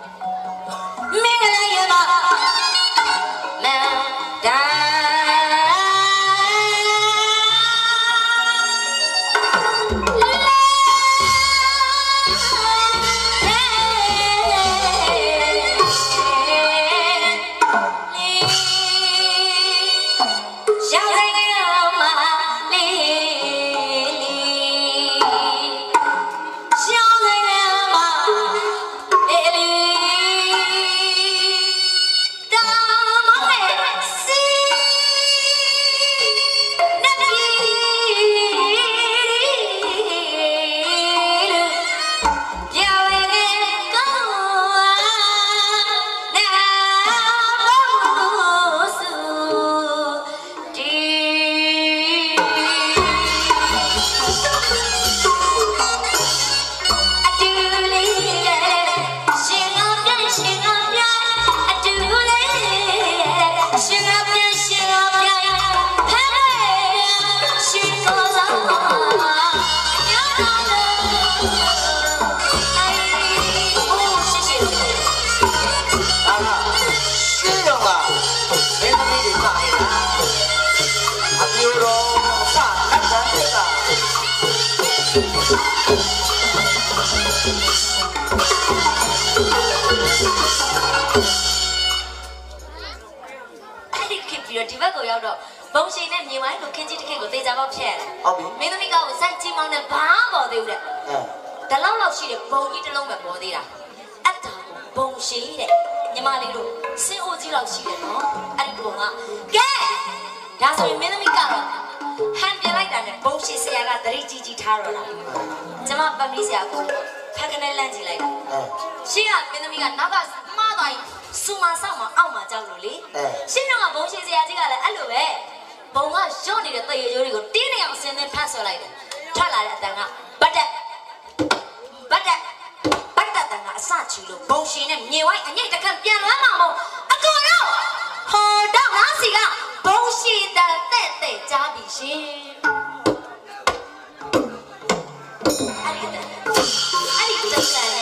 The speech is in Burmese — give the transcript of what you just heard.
မ ခေတ်ပြီးတော့ဒီဘက်ကိုရောက်တော့ဘုံရှင်နဲ့မြေဝိုင်းကိုခင်းကြီးတစ်ခေတ်ကိုသေချာပေါက်ဖြဲ့တယ်ဟုတ်ပြီမင်းသမီးကကိုစိုက်ကြီးမောင်းနဲ့ဘာပေါ်သေးဘူးတဲ့အဲတလောက်လောက်ရှိတဲ့ဘုံကြီးတစ်လုံးပဲပေါ်သေးတာအတ္တာကိုဘုံရှိတဲ့ညီမလေးတို့စင်အိုကြီးလောက်ရှိတယ်နော်အဲ့ဒီဘုံကကဲဒါဆိုရင်မင်းသမီးကတော့ဟန် ပြလိုက်တာနဲ့ဘုံရှိဆရာကတရိကြီးကြီးထားတော့လားကျမပတ်ပြီးဆရာကိုဖက်ကနေလန့်ကြည့်လိုက်တာအဲရှင်းကမင်းသမီးကနောက်ကမှားသွားရင်စူမဆောက်မှာအောက်မှာကြောက်လို့လေအဲရှင်းတော့ကဘုံရှိဆရာကြီးကလည်းအဲ့လိုပဲဘုံကရော့နေတဲ့တရေရိုးတွေကိုတင်းနေအောင်အစင်းနဲ့ဖတ်ဆွဲလိုက်တယ်ထွက်လာတဲ့အတန်ကဘတ်တက်ဘတ်တက်ဘတ်တက်တန်ကအစချီလို့ဘုံရှင်နဲ့မြေဝိုင်းအညိတ်တကန့်ပြန်လွမ်းမှာမို့အကုန်လုံးဟောတော့ငါစီကဘုံရှင်တဲ့တဲ့တဲ့ကြားပြီရှင် Arigato. Arigato.